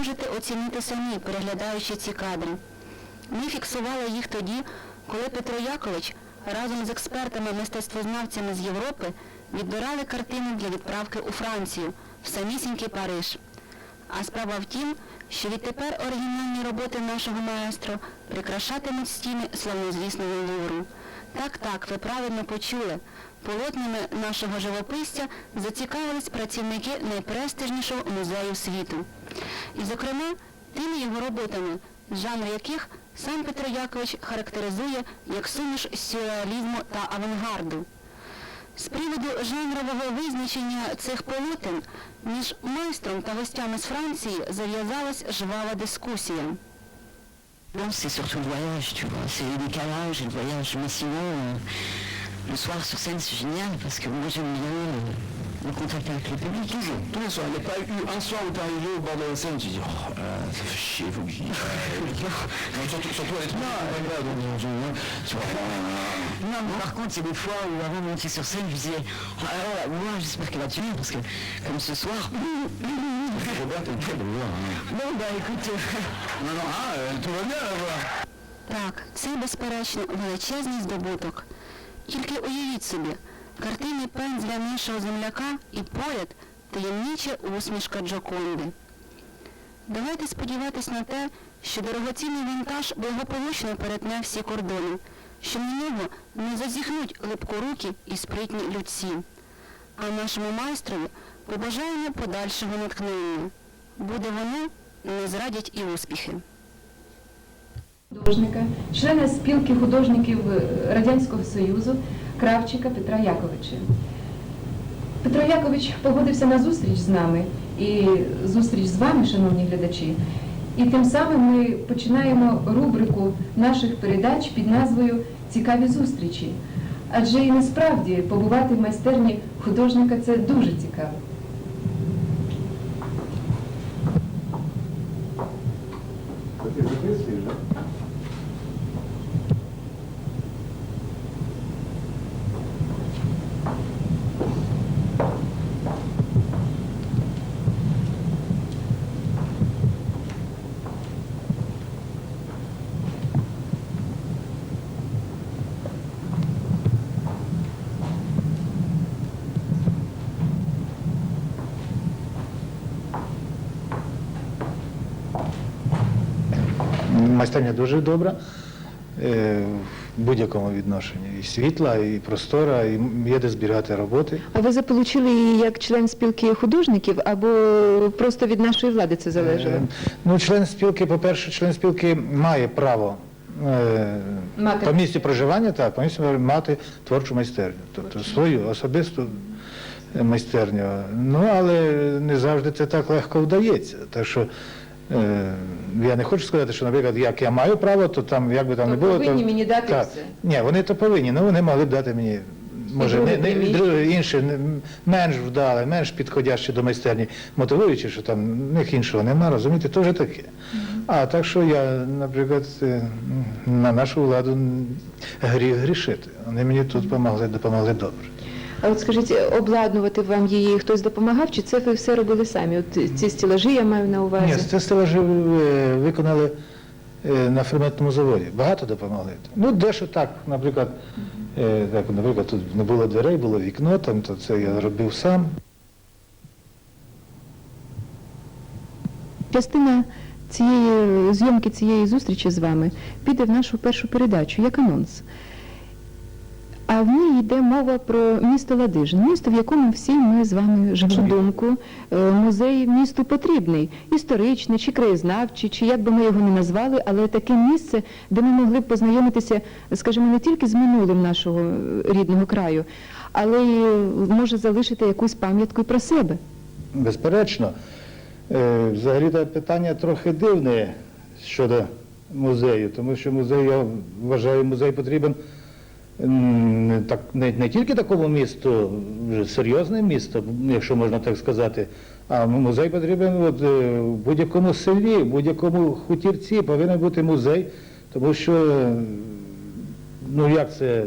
Можете оцінити самі, переглядаючи ці кадри. Ми фіксували їх тоді, коли Петро Якович разом з експертами-мистецтвознавцями з Європи відбирали картини для відправки у Францію, в самісінький Париж. А справа в тім, що відтепер оригінальні роботи нашого маестро прикрашатимуть стіни славнозвісного Лувру. Так, так, ви правильно почули. Полотнами нашого живописця зацікавились працівники найпрестижнішого музею світу. І, зокрема, тими його роботами, жанр яких сам Петро Якович характеризує як суміш сюрреалізму та авангарду. З приводу жанрового визначення цих полотен між майстром та гостями з Франції зав'язалась жвава дискусія. Non, surtout voyage, tu vois. C'est le décalage le voyage. Mais sinon, euh, le soir sur scène, c'est génial parce que moi, j'aime bien le, le contact avec le public. Toujours, tous les soirs. Il n'y a pas eu un soir où tu es arrivé au bord de la scène, tu dis, oh, là, ça fait chier, faut que j'y aille. surtout, surtout à l'étranger, c'est pas grave, donc, je- tu vois, Non, mais par contre, il y a des fois où avant de monter sur scène, je disais, oh là là, moi, j'espère qu'elle va tuer parce que, comme ce soir, Robert, t'es très beau, hein. bon, bah écoute, euh, Non, non, ah, euh, tout va bien là-bas. Так, це, безперечно, величезний здобуток. Тільки уявіть собі, картини пензля нашого земляка і поряд таємнича усмішка Джоконди. Давайте сподіватись на те, що дорогоцінний вантаж благополучно перетне всі кордони, що на нього не зазіхнуть липкорукі і спритні людці. А нашому майстрові побажаємо подальшого натхнення. Буде воно, не зрадять і успіхи. Художника, члена спілки художників Радянського Союзу Кравчика Петра Яковича. Петро Якович погодився на зустріч з нами і зустріч з вами, шановні глядачі. І тим самим ми починаємо рубрику наших передач під назвою Цікаві зустрічі. Адже і насправді побувати в майстерні художника це дуже цікаво. Майстерня дуже добра е, в будь-якому відношенні. І світла, і простора, і є де зберігати роботи. А ви заполучили її як член спілки художників або просто від нашої влади це залежало? Е, Ну, член спілки, по-перше, член спілки має право е, Мати. по місці проживання, так, по місці проживання мати творчу майстерню, тобто свою особисту е, майстерню. Ну, але не завжди це так легко вдається. Так що я не хочу сказати, що, наприклад, як я маю право, то там, як би там То не було, повинні то мені дати так. все. Ні, вони то повинні, але вони могли б дати мені. Може, не, не, друге, інше, не- менш вдале, менш підходяще до майстерні, мотивуючи, що там в них іншого нема, розумієте, то вже таке. А так що я, наприклад, е, на нашу владу гріх грішити. Вони мені тут допомогли, допомогли добре. А от скажіть, обладнувати вам її хтось допомагав, чи це ви все робили самі? От ці стілажі я маю на увазі. Ні, це стелажі виконали е, на ферментному заводі. Багато допомогли. Ну, дещо так, наприклад, е, так, наприклад, тут не було дверей, було вікно, там, то це я робив сам. Частина цієї зйомки цієї зустрічі з вами піде в нашу першу передачу як анонс. А в ній йде мова про місто Ладижин, місто, в якому всі ми з вами живемо. думку, е, музей місту потрібний, історичний чи краєзнавчий, чи як би ми його не назвали, але таке місце, де ми могли б познайомитися, скажімо, не тільки з минулим нашого е, рідного краю, але й може залишити якусь пам'ятку про себе. Безперечно. Е, Взагалі те питання трохи дивне щодо музею, тому що музей, я вважаю, музей потрібен так, не, не тільки такому місту, вже серйозне місто, якщо можна так сказати, а музей потрібен от, е, в будь-якому селі, в будь-якому хутірці повинен бути музей, тому що ну як це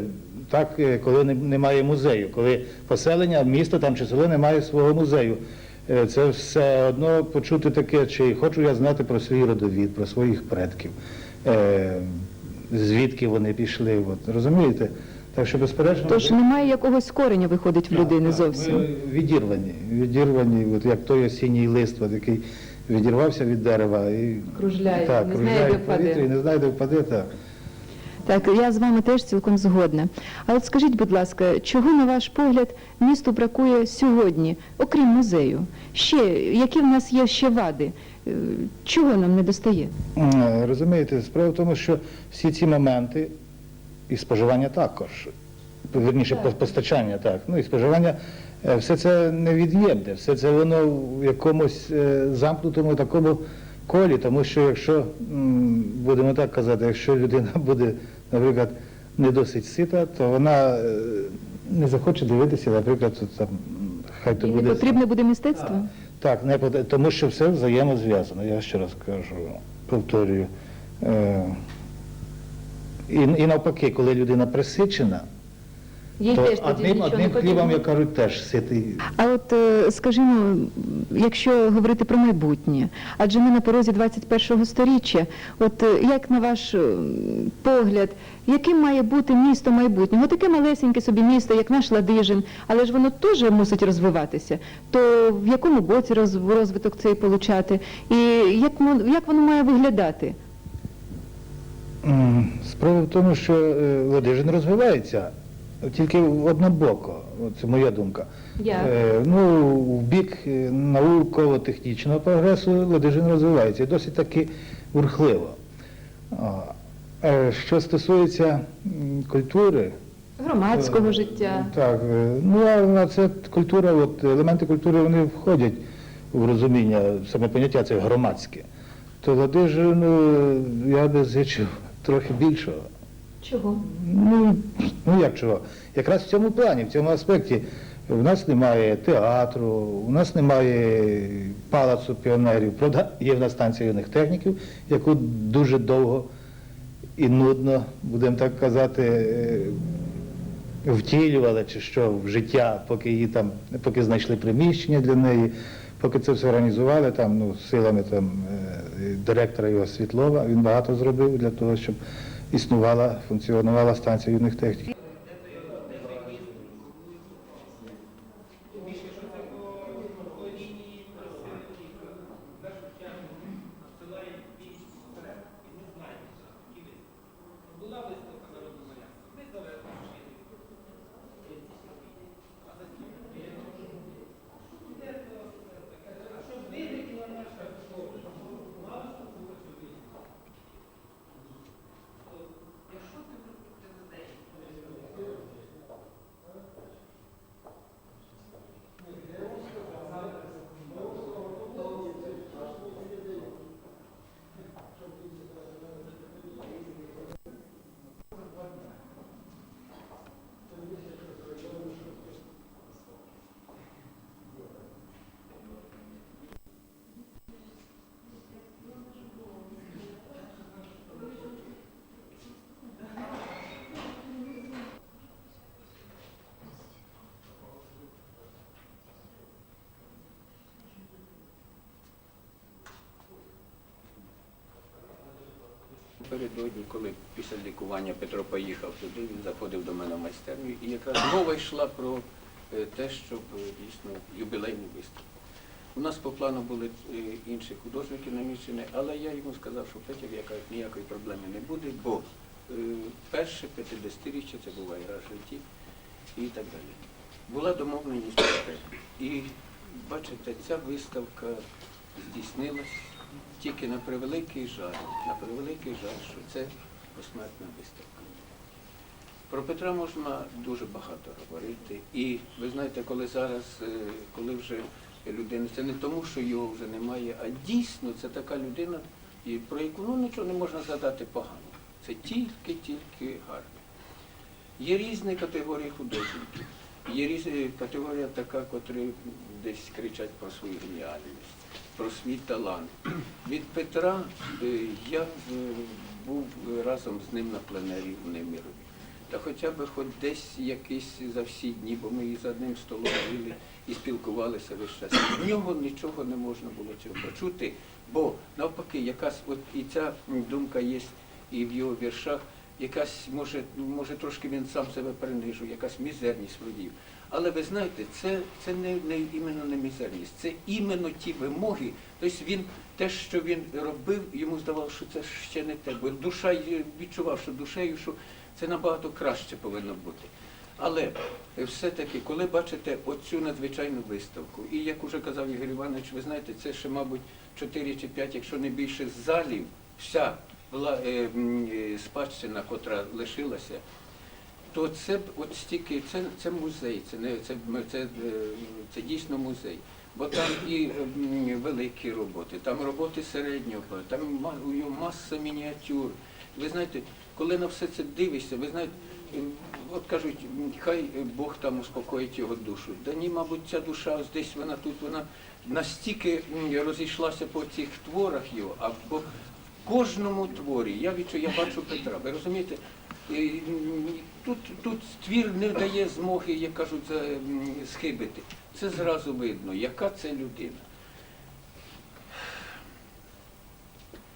так, е, коли немає музею, коли поселення, місто там чи село не має свого музею. Е, Це все одно почути таке, чи хочу я знати про свій родовід, про своїх предків, звідки вони пішли. От, розумієте? Так що, безперечно, Тож немає якогось кореня виходить в людини зовсім. Ми відірвані, відірвані, от як той осінній лист, от, який відірвався від дерева і Кружляє, так, не знає, кружляє де в повітрі впаде. і не знає, де впаде. Так. Так, я з вами теж цілком згодна. А от скажіть, будь ласка, чого, на ваш погляд, місту бракує сьогодні, окрім музею? Ще, які в нас є ще вади? Е, Чого нам не достає? Розумієте, справа в тому, що всі ці моменти і споживання також, верніше Так. постачання, так, ну і споживання, е, все це невід'ємне, все це воно в якомусь е, замкнутому такому колі, тому що якщо, будемо так казати, якщо людина буде, наприклад, не досить сита, то вона не захоче дивитися, наприклад, там, хай то буде. не потрібне буде мистецтво? Так, не поте- тому що все взаємозв'язано, я ще раз кажу, повторюю. Е, і, і навпаки, коли людина присичена, Їй то теж тоді одним, нічого одним не потрібно. хлібом, як кажуть, теж ситий. А от, е, скажімо, якщо говорити про майбутнє, адже ми на порозі 21-го сторіччя, от е, як на ваш е, погляд, яким має бути місто майбутнього? Таке малесеньке собі місто, як наш Ладижин, але ж воно теж мусить розвиватися. То в якому боці роз- розвиток цей получати? І як, мо- як воно має виглядати? М, Справа в тому, що е, Ладижин розвивається тільки однобоко, це моя думка. Як? Е, ну, в бік е, науково-технічного прогресу Ладижин розвивається досить таки бурхливо. Е, Що стосується культури, Громадського життя. Так, ну а це культура, от елементи культури вони входять в розуміння, саме поняття це громадське. То Ладижину я би зичив трохи більшого. Чого? Ну, ну як чого? Якраз в цьому плані, в цьому аспекті. У нас немає театру, у нас немає палацу піонерів. Є в нас станція юних техніків, яку дуже довго і нудно, будемо так казати, е, втілювали чи що в життя, поки її там, поки знайшли приміщення для неї, поки це все організували там, ну, силами там, е, директора його Світлова, він багато зробив для того, щоб існувала, функціонувала станція юних техніків. Напередодні, коли після лікування Петро поїхав туди, він заходив до мене в майстерню, і якраз мова йшла про е, те, щоб е, дійсно юбілейний виступ. У нас по плану були е, інші художники наміщені, але я йому сказав, що Петя ніякої проблеми не буде, бо перше 50-річчя це була гра житті і так далі. Була домовленість. І бачите, ця виставка здійснилась тільки на превеликий жаль, на превеликий жаль, що це посмертна виставка. Про Петра можна дуже багато говорити. І ви знаєте, коли зараз, е, коли вже людина, це не тому, що його вже немає, а дійсно це така людина, про яку ну, нічого не можна згадати погано. Це тільки-тільки гарно. Є різні категорії художників. Є різна категорія така, котрі десь кричать про свою геніальність, про свій талант. Від Петра е, я е, був разом з ним на пленері в Немірові. та хоча б хоч десь якийсь за всі дні, бо ми і за одним столом жили і спілкувалися весь час. В нього нічого не можна було цього почути, бо навпаки, якась от і ця думка є і в його віршах, якась, може, може трошки він сам себе принижує, якась мізерність водіїв. Але ви знаєте, це, це не, не іменно не мізерність, це іменно ті вимоги. Тобто він те, що він робив, йому здавалося, що це ще не те. Бо душа відчував, що душею, що це набагато краще повинно бути. Але все-таки, коли бачите оцю надзвичайну виставку, і як уже казав Ігор Іванович, ви знаєте, це ще, мабуть, 4 чи 5, якщо не більше залів, вся е, е, спадщина, котра лишилася, то це от стільки, це, це музей, це не це, це, е, це дійсно музей. Бо там і великі роботи, там роботи середнього, там маса мініатюр. Ви знаєте, коли на все це дивишся, ви знаєте, от кажуть, хай Бог там успокоїть його душу. Да ні, мабуть, ця душа ось десь вона тут, вона настільки розійшлася по цих творах його, або в кожному творі. Я відчую, я бачу Петра. Ви розумієте? Тут, тут твір не дає змоги, як кажуть, схибити. Це зразу видно, яка це людина.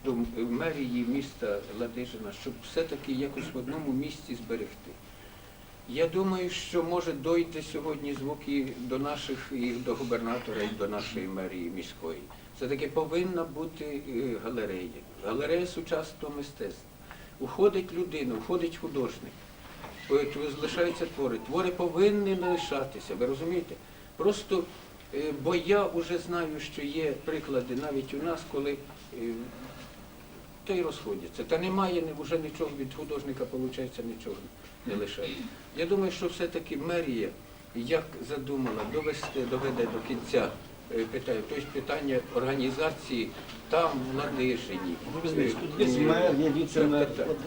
До мерії міста Ладижина, щоб все-таки якось в одному місці зберегти. Я думаю, що може дойти сьогодні звук і до наших, і до губернатора, і до нашої мерії міської. Це таки повинна бути е, галерея, галерея сучасного мистецтва. Уходить людина, уходить художник, залишаються твори. Твори повинні лишатися, ви розумієте? Просто, е, бо я вже знаю, що є приклади навіть у нас, коли е, та й розходяться. Та немає вже нічого від художника, виходить, нічого не лишається. Я думаю, що все-таки мерія, як задумала, довести, доведе до кінця е, питання, тобто питання організації там,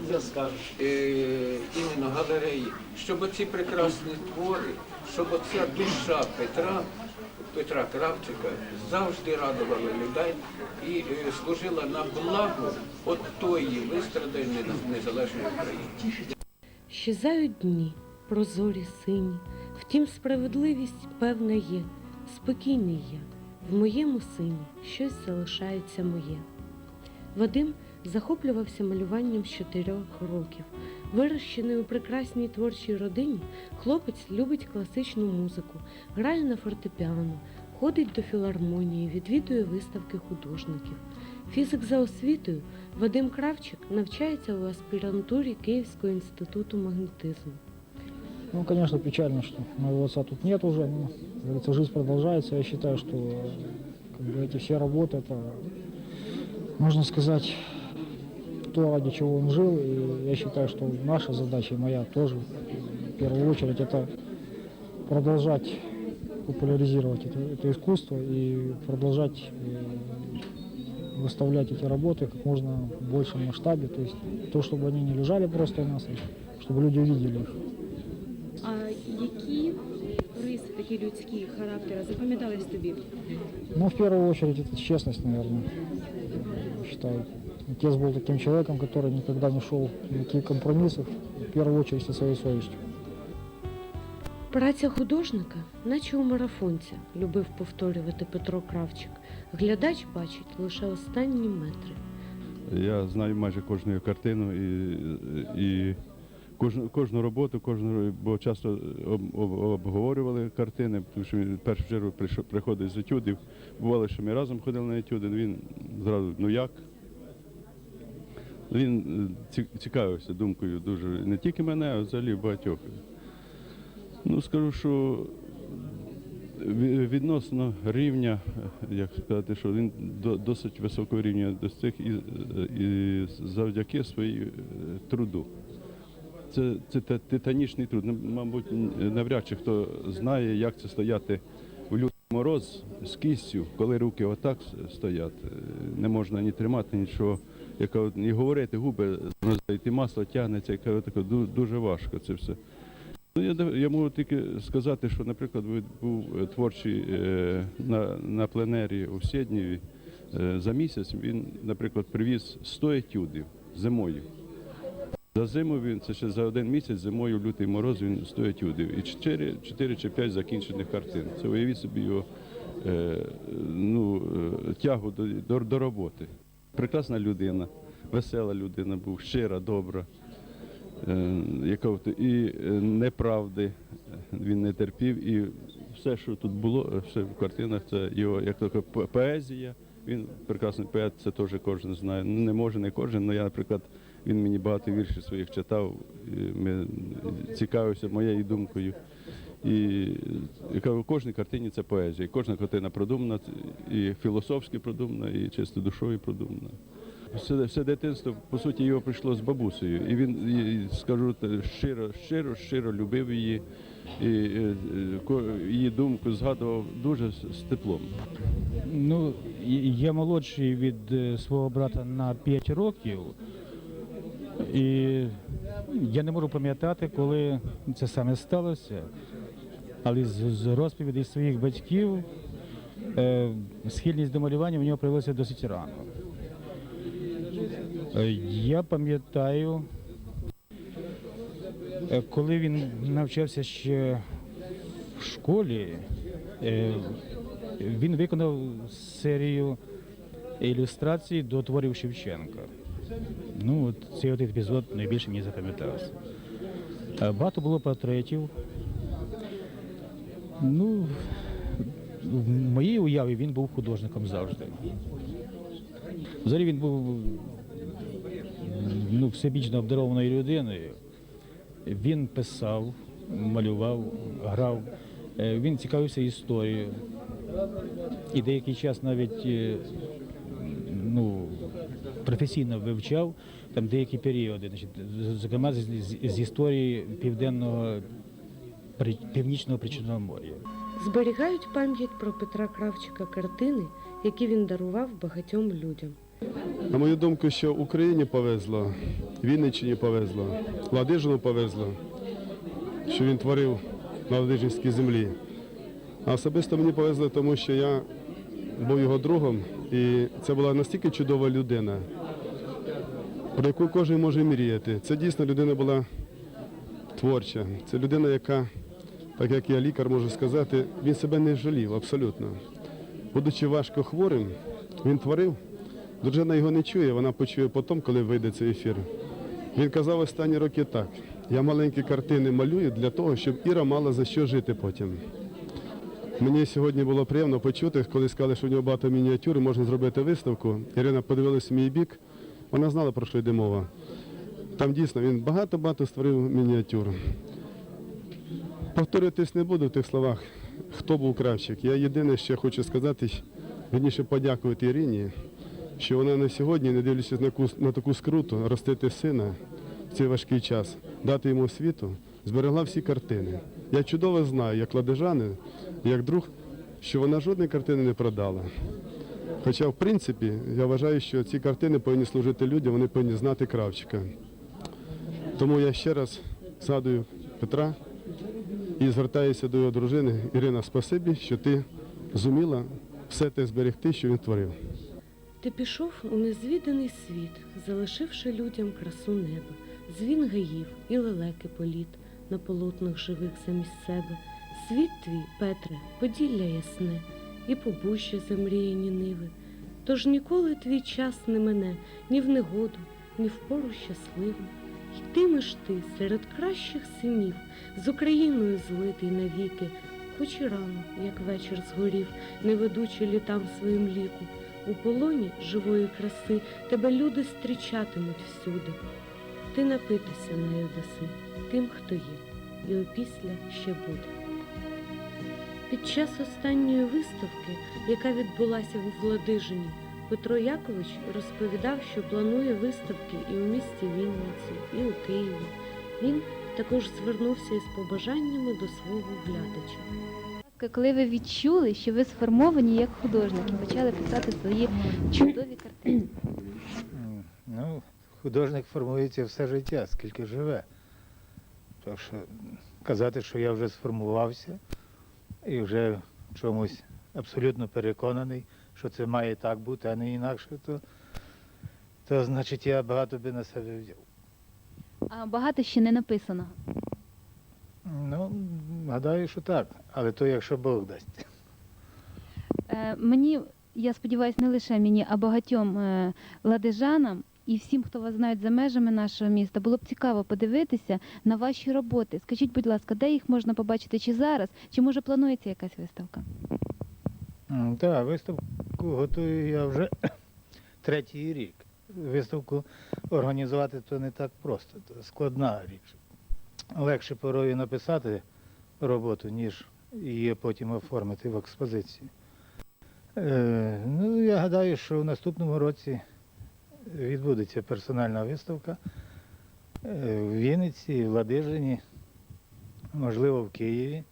є скажу. е, іменно галереї, щоб оці прекрасні твори, щоб оця душа Петра, Петра Кравчика завжди радувала людей і е, служила на благо от тої вистраданої незалежної України. Щезають дні, прозорі сині, втім справедливість певна є, спокійний я, в моєму сині щось залишається моє. Вадим захоплювався малюванням з чотирьох років. Вирощений у прекрасній творчій родині, хлопець любить класичну музику, грає на фортепіано, ходить до філармонії, відвідує виставки художників. Фізик за освітою Вадим Кравчик навчається у аспірантурі Київського інституту магнетизму. Ну, конечно, печально, что моего отца тут нет уже, но, как говорится, жизнь продолжается. Я считаю, что как бы, эти все работы, это, можно сказать, то, ради чего он жил. И я считаю, что наша задача, моя тоже, в первую очередь, это продолжать популяризировать это, это искусство и продолжать э, выставлять эти работы как можно в большем масштабе. То есть то, чтобы они не лежали просто у нас, чтобы люди увидели их. А які риси такі людські характери запам'ятались тобі? Ну, в первую очередь, это честность, наверное, считаю. Отец был таким человеком, который никогда не шел ни на какие компромиссов, в первую очередь со своей совестью. Праця художника, наче у марафонця, любив повторювати Петро Кравчик. Глядач бачить лише останні метри. Я знаю майже кожну його картину і, і кожну, кожну роботу, кожну, бо часто об, об- обговорювали картини, тому що він в першу чергу приходить з етюдів. Бувало, що ми разом ходили на етюди, він зразу, ну як? Він е, цікавився думкою дуже не тільки мене, а взагалі багатьох. Ну, скажу, що відносно рівня, е, як сказати, що він досить високого рівня достиг і, і завдяки своїй е, труду. Це, це титанічний труд. Ну, Мабуть, навряд чи хто знає, як це стояти в лютий мороз з кістю, коли руки отак стоять. Е, Не можна ні тримати, нічого. Яка і говорити губи, і масло тягнеться, яка от таке дуже важко це все. Ну, я, я можу тільки сказати, що, наприклад, був е, творчий е, на, на пленері у Сєднєві е, за місяць. Він, наприклад, привіз 100 етюдів зимою. За зиму він це ще за один місяць, зимою лютий мороз він стоїть удив. І 4, 4 чи 5 закінчених картин. Це уявіть собі його е, ну, е, тягу до, до, до роботи. Прекрасна людина, весела людина був, щира, добра. Е, яка і е, неправди він не терпів, і все, що тут було, е, все в картинах, це його як така поезія. Він прекрасний поет, це теж кожен знає. Ну не може не кожен, але я, наприклад, він мені багато віршів своїх читав, ми цікавився моєю думкою. І в кожній картині це поезія. І кожна картина продумана, і філософськи продумана, і чисто душою продумана. Все, все дитинство, по суті, його прийшло з бабусею. І він, і, скажу, щиро, щиро, щиро любив її. І е, е, її думку згадував дуже з з теплом. Ну, я молодший від е, свого брата на 5 років. І я не можу пам'ятати, коли це саме сталося. Але з, розповідей своїх батьків е, схильність до малювання в нього проявилася досить рано. Е, я пам'ятаю, е, коли він навчався ще в школі, він виконав серію ілюстрацій до творів Шевченка. Ну, от цей от епізод найбільше мені запам'ятався. Е, Багато було портретів. Ну, в моїй уяві він був художником завжди. Взагалі він був ну, всебічно обдарованою людиною. Він писав, малював, грав. Е, Він цікавився історією. І деякий час навіть е, професійно вивчав там деякі періоди, значить, зокрема з, з, з історії південного При- північного Причорномор'я. Зберігають пам'ять про Петра Кравчика картини, які він дарував багатьом людям. На мою думку, що Україні повезло, Вінниччині повезло, Ладижину повезло, що він творив на Ладижинській землі. А особисто мені повезло, тому що я був його другом, і це була настільки чудова людина, про яку кожен може мріяти. Це дійсно людина була творча. Це людина, яка, так як я лікар можу сказати, він себе не жалів абсолютно. Будучи важко хворим, він творив. Дружина його не чує, вона почує потім, коли вийде цей ефір. Він казав останні роки так: я маленькі картини малюю для того, щоб Іра мала за що жити потім. Мені сьогодні було приємно почути, коли сказали, що в нього багато мініатюр, можна зробити виставку. Ірина подивилась в мій бік, вона знала, про що йде мова. Там дійсно він багато-багато створив мініатюр. Повторюватись не буду в тих словах, хто був кравчик. Я єдине, що хочу сказати, вірніше подякувати Ірині, що вона на сьогодні, не дивлячись на, на таку скруту, ростити сина в цей важкий час, дати йому освіту, зберегла всі картини. Я чудово знаю, як ладижанин, як друг, що вона жодної картини не продала. Хоча, в принципі, я вважаю, що ці картини повинні служити людям, вони повинні знати Кравчика. Тому я ще раз згадую Петра і звертаюся до його дружини. Ірина, спасибі, що ти зуміла все те зберегти, що він творив. Ти пішов у незвіданий світ, залишивши людям красу неба, дзвін гаїв і лелеки політ на полотнах живих замість себе. Світ твій, Петре, поділля ясне, і побужжя замріяні ниви. Тож ніколи твій час не мене ні в негоду, ні в пору щасливу. Йтимеш ти серед кращих синів, з Україною злитий навіки, хоч і рано, як вечір згорів, не ведучи літам своїм ліку. У полоні живої краси тебе люди зустрічатимуть всюди. Ти напитися нею даси тим, хто є, і опісля ще буде. Під час останньої виставки, яка відбулася в Владижині, Петро Якович розповідав, що планує виставки і у місті Вінниці, і у Києві. Він також звернувся із побажаннями до свого глядача. Коли ви відчули, що ви сформовані як художник і почали писати свої чудові картини? Ну, художник формується все життя, скільки живе. Так що казати, що я вже сформувався і вже в чомусь абсолютно переконаний, що це має так бути, а не інакше, то, то значить я багато би на себе взяв. А багато ще не написано. Ну, гадаю, що так. Але то якщо Бог дасть. Е, Мені, я сподіваюся, не лише мені, а багатьом е, ладижанам і всім, хто вас знають за межами нашого міста, було б цікаво подивитися на ваші роботи. Скажіть, будь ласка, де їх можна побачити чи зараз, чи може планується якась виставка? Так, виставку готую я вже третій рік. Виставку організувати то не так просто, то складна річ. Легше порою написати роботу, ніж її потім оформити в експозицію. Е, ну, я гадаю, що в наступному році відбудеться персональна виставка е, в Вінниці, в Ладижині, можливо, в Києві.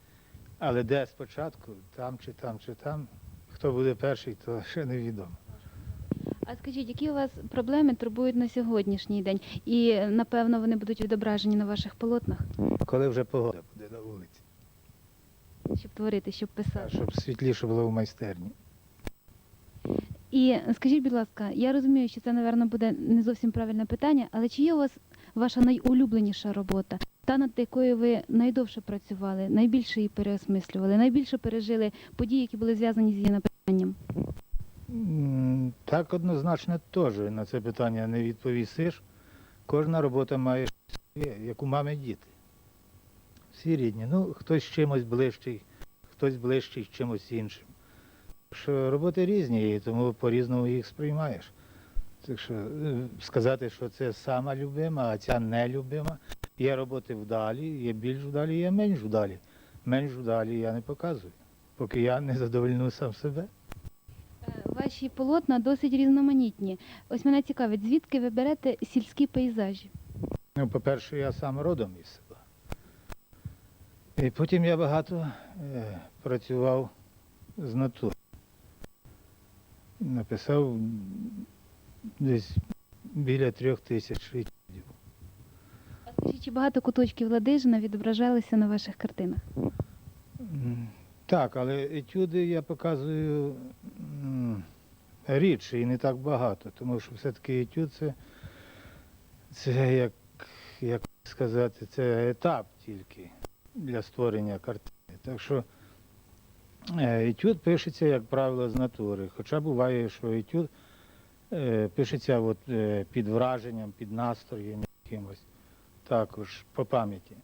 Але де спочатку, там чи там, чи там, хто буде перший, то ще невідомо. А скажіть, які у вас проблеми турбують на сьогоднішній день? І напевно вони будуть відображені на ваших полотнах, Коли вже погода буде на вулиці, щоб творити, щоб писати. щоб світліше було в майстерні. І скажіть, будь ласка, я розумію, що це, напевно, буде не зовсім правильне питання, але чи є у вас ваша найулюбленіша робота, та над якою ви найдовше працювали, найбільше її переосмислювали, найбільше пережили події, які були зв'язані з її написанням? Так однозначно теж на це питання не відповісиш. Кожна робота має щось своє, як у мами діти. Всі рідні. Ну, хтось чимось ближчий, хтось ближчий чимось іншим. Що роботи різні, і тому по-різному їх сприймаєш. Так що е, сказати, що це сама любима, а ця нелюбима. Є роботи вдалі, є більш вдалі, є менш вдалі. Менш вдалі я не показую, поки я не задовольню сам себе. Е, Ваші полотна досить різноманітні. Ось мене цікавить, звідки ви берете сільські пейзажі? Ну, по-перше, я сам родом із села. І потім я багато е, працював з натури. Написав десь біля трьох тисяч етюдів. А скажіть, чи багато куточків Ладижина відображалися на ваших картинах? Так, але етюди я показую рідше і не так багато, тому що все-таки етюд це, це як, як сказати, це етап тільки для створення картини. Так що етюд пишеться, як правило, з натури. Хоча буває, що етюд е, пишеться от, е, під враженням, під настроєм якимось, також по пам'яті.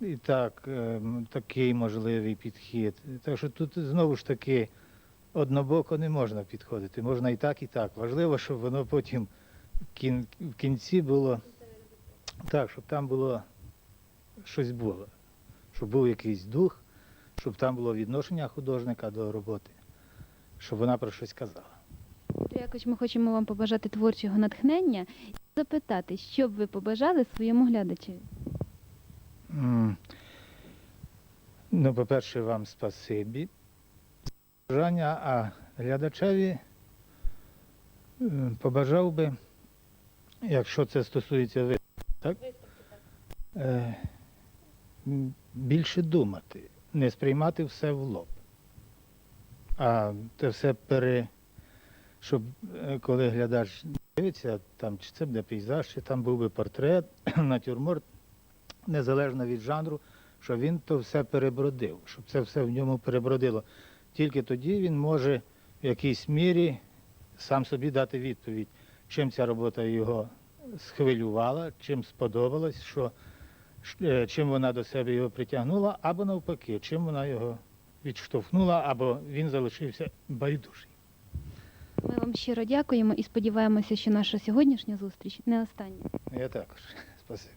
І так, е, такий можливий підхід. Так що тут знову ж таки однобоко не можна підходити. Можна і так, і так. Важливо, щоб воно потім в кінці було так, щоб там було щось було. Щоб був якийсь дух, щоб там було відношення художника до роботи, щоб вона про щось казала. То якось ми хочемо вам побажати творчого натхнення і запитати, що б ви побажали своєму глядачеві? М. Ну, по-перше, вам спасибі. Бажання, а глядачеві побажав би, якщо це стосується ви, так? Е, більше думати, не сприймати все в лоб. А те все пере. Щоб е, коли глядач дивиться, там, чи це буде пейзаж, чи там був би портрет, натюрморт, незалежно від жанру, щоб він то все перебродив, щоб це все в ньому перебродило. Тільки тоді він може в якійсь мірі сам собі дати відповідь, чим ця робота його схвилювала, чим сподобалась, що, чим вона до себе його притягнула, або навпаки, чим вона його відштовхнула, або він залишився байдужий. Ми вам щиро дякуємо і сподіваємося, що наша сьогоднішня зустріч не остання. Я також. Спасибі.